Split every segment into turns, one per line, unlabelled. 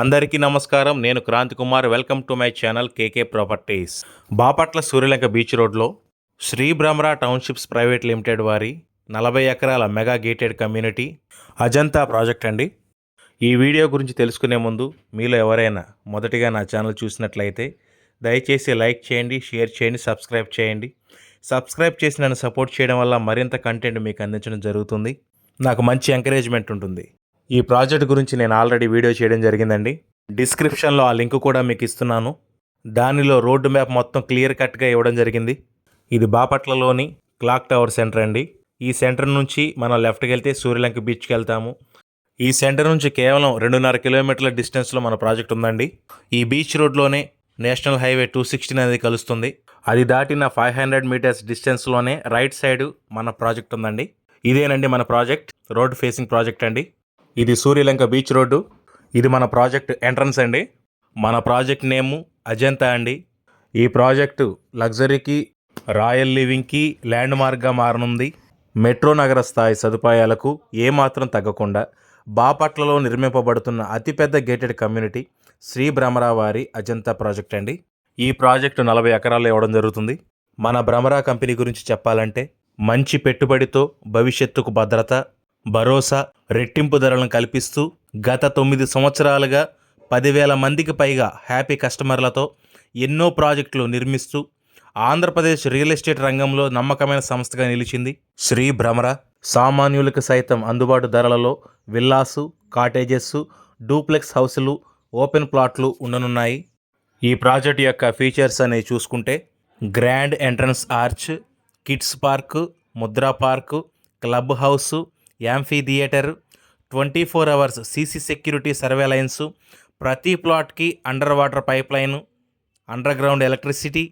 అందరికీ నమస్కారం. నేను Kranthi Kumar. Welcome to my channel KK properties. Bapatla Suryalanka beach రోడ్లో Sri Bhramara townships private limited వారి నలభై ఎకరాల mega gated community Ajanta project అండి. ఈ వీడియో గురించి తెలుసుకునే ముందు మీలో ఎవరైనా మొదటిగా నా ఛానల్ చూసినట్లయితే దయచేసి లైక్ చేయండి షేర్ చేయండి సబ్స్క్రైబ్ చేయండి. సబ్స్క్రైబ్ చేసి నన్ను సపోర్ట్ చేయడం వల్ల మరింత కంటెంట్ మీకు అందించడం జరుగుతుంది. నాకు మంచి ఎంకరేజ్మెంట్ ఉంటుంది. ఈ ప్రాజెక్ట్ గురించి నేను ఆల్రెడీ వీడియో చేయడం జరిగిందండి. డిస్క్రిప్షన్లో ఆ లింక్ కూడా మీకు ఇస్తున్నాను. దానిలో రోడ్డు మ్యాప్ మొత్తం క్లియర్ కట్గా ఇవ్వడం జరిగింది. ఇది బాపట్లలోని క్లాక్ టవర్ సెంటర్ అండి. ఈ సెంటర్ నుంచి మనం లెఫ్ట్కి వెళ్తే సూర్యలంక బీచ్కి వెళ్తాము. ఈ సెంటర్ నుంచి కేవలం రెండున్నర కిలోమీటర్ల డిస్టెన్స్లో మన ప్రాజెక్ట్ ఉందండి. ఈ బీచ్ రోడ్లోనే నేషనల్ హైవే టూ సిక్స్టీన్ అనేది కలుస్తుంది. అది దాటిన ఫైవ్ హండ్రెడ్ మీటర్స్ డిస్టెన్స్లోనే రైట్ సైడ్ మన ప్రాజెక్ట్ ఉందండి. ఇదేనండి మన ప్రాజెక్ట్. రోడ్ ఫేసింగ్ ప్రాజెక్ట్ అండి. ఇది సూర్యలంక బీచ్ రోడ్డు. ఇది మన ప్రాజెక్ట్ ఎంట్రన్స్ అండి. మన ప్రాజెక్ట్ నేము అజంతా అండి. ఈ ప్రాజెక్టు లగ్జరీకి రాయల్ లివింగ్కి ల్యాండ్ మార్క్గా మారనుంది. మెట్రో నగర స్థాయి సదుపాయాలకు ఏమాత్రం తగ్గకుండా బాపట్లలో నిర్మింపబడుతున్న అతిపెద్ద గేటెడ్ కమ్యూనిటీ శ్రీ భ్రమరా వారి అజంతా ప్రాజెక్ట్ అండి. ఈ ప్రాజెక్టు నలభై ఎకరాలు ఇవ్వడం జరుగుతుంది. మన భ్రమరా కంపెనీ గురించి చెప్పాలంటే మంచి పెట్టుబడితో భవిష్యత్తుకు భద్రత భరోసా రెట్టింపు ధరలను కల్పిస్తూ గత తొమ్మిది సంవత్సరాలుగా పదివేల మందికి పైగా హ్యాపీ కస్టమర్లతో ఎన్నో ప్రాజెక్టులు నిర్మిస్తూ ఆంధ్రప్రదేశ్ రియల్ ఎస్టేట్ రంగంలో నమ్మకమైన సంస్థగా నిలిచింది శ్రీ భ్రమర. సామాన్యులకు సైతం అందుబాటు ధరలలో విల్లాసు కాటేజెస్ డూప్లెక్స్ హౌసులు ఓపెన్ ప్లాట్లు ఉండనున్నాయి. ఈ ప్రాజెక్ట్ యొక్క ఫీచర్స్ అనేవి చూసుకుంటే grand entrance arch kids park Mudra park club house amphitheatre twenty four hours CC security surveillance ప్రతి ప్లాట్కి under water pipeline underground electricity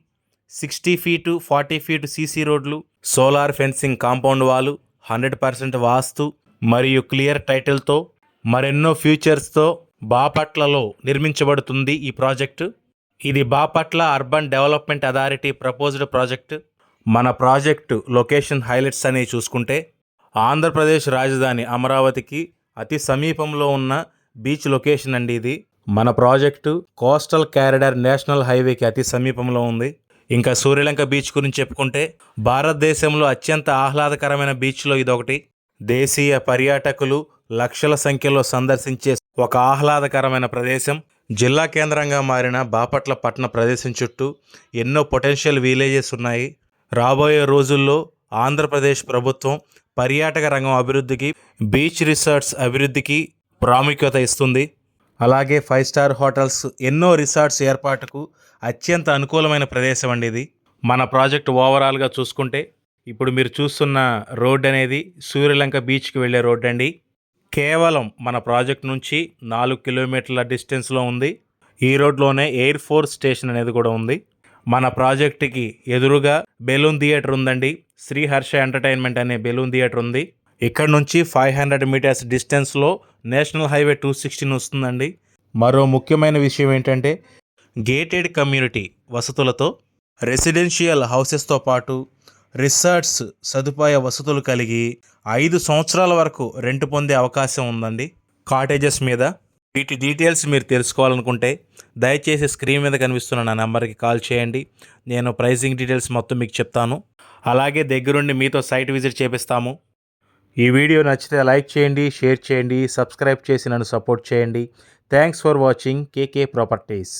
sixty feet forty feet CC రోడ్లు solar fencing compound wall hundred percent vastu మరియు clear టైటిల్తో మరెన్నో ఫ్యూచర్స్తో బాపట్లలో నిర్మించబడుతుంది ఈ project. ఇది Bapatla urban development authority proposed project. మన project location highlights అనేవి చూసుకుంటే ఆంధ్రప్రదేశ్ రాజధాని అమరావతికి అతి సమీపంలో ఉన్న బీచ్ లొకేషన్ అండి ఇది. మన ప్రాజెక్టు కోస్టల్ క్యారిడార్ నేషనల్ హైవేకి అతి సమీపంలో ఉంది. ఇంకా సూర్యలంక బీచ్ గురించి చెప్పుకుంటే భారతదేశంలో అత్యంత ఆహ్లాదకరమైన బీచ్లో ఇదొకటి. దేశీయ పర్యాటకులు లక్షల సంఖ్యలో సందర్శించే ఒక ఆహ్లాదకరమైన ప్రదేశం. జిల్లా కేంద్రంగా మారిన బాపట్ల పట్టణ ప్రదేశం చుట్టూ ఎన్నో పొటెన్షియల్ విలేజెస్ ఉన్నాయి. రాబోయే రోజుల్లో ఆంధ్రప్రదేశ్ ప్రభుత్వం పర్యాటక రంగం అభివృద్ధికి బీచ్ రిసార్ట్స్ అభివృద్ధికి ప్రాముఖ్యత ఇస్తుంది. అలాగే ఫైవ్ స్టార్ హోటల్స్ ఎన్నో రిసార్ట్స్ ఏర్పాటుకు అత్యంత అనుకూలమైన ప్రదేశం అండి ఇది. మన ప్రాజెక్ట్ ఓవరాల్గా చూసుకుంటే ఇప్పుడు మీరు చూస్తున్న రోడ్ అనేది సూర్యలంక బీచ్కి వెళ్ళే రోడ్ అండి. కేవలం మన ప్రాజెక్ట్ నుంచి నాలుగు కిలోమీటర్ల డిస్టెన్స్లో ఉంది. ఈ రోడ్లోనే ఎయిర్ ఫోర్స్ స్టేషన్ అనేది కూడా ఉంది. మన ప్రాజెక్టుకి ఎదురుగా బెలూన్ థియేటర్ ఉందండి. శ్రీహర్ష ఎంటర్టైన్మెంట్ అనే బెలూన్ థియేటర్ ఉంది. ఇక్కడ నుంచి ఫైవ్ హండ్రెడ్ మీటర్స్ డిస్టెన్స్లో నేషనల్ హైవే టూ సిక్స్టీన్ వస్తుందండి. మరో ముఖ్యమైన విషయం ఏంటంటే గేటెడ్ కమ్యూనిటీ వసతులతో రెసిడెన్షియల్ హౌసెస్తో పాటు రిసార్ట్స్ సదుపాయ వసతులు కలిగి ఐదు సంవత్సరాల వరకు రెంట్ పొందే అవకాశం ఉందండి. కాటేజెస్ మీద వీటి డీటెయిల్స్ మీరు తెలుసుకోవాలనుకుంటే దయచేసి స్క్రీన్ మీద కనిపిస్తున్న నా నెంబర్కి కాల్ చేయండి. నేను ప్రైజింగ్ డీటెయిల్స్ మొత్తం మీకు చెప్తాను. అలాగే దగ్గరుండి మీతో సైట్ విజిట్ చేపిస్తాము. ఈ వీడియో నచ్చితే లైక్ చేయండి షేర్ చేయండి సబ్స్క్రైబ్ చేసి నన్ను సపోర్ట్ చేయండి. Thanks for watching KK properties.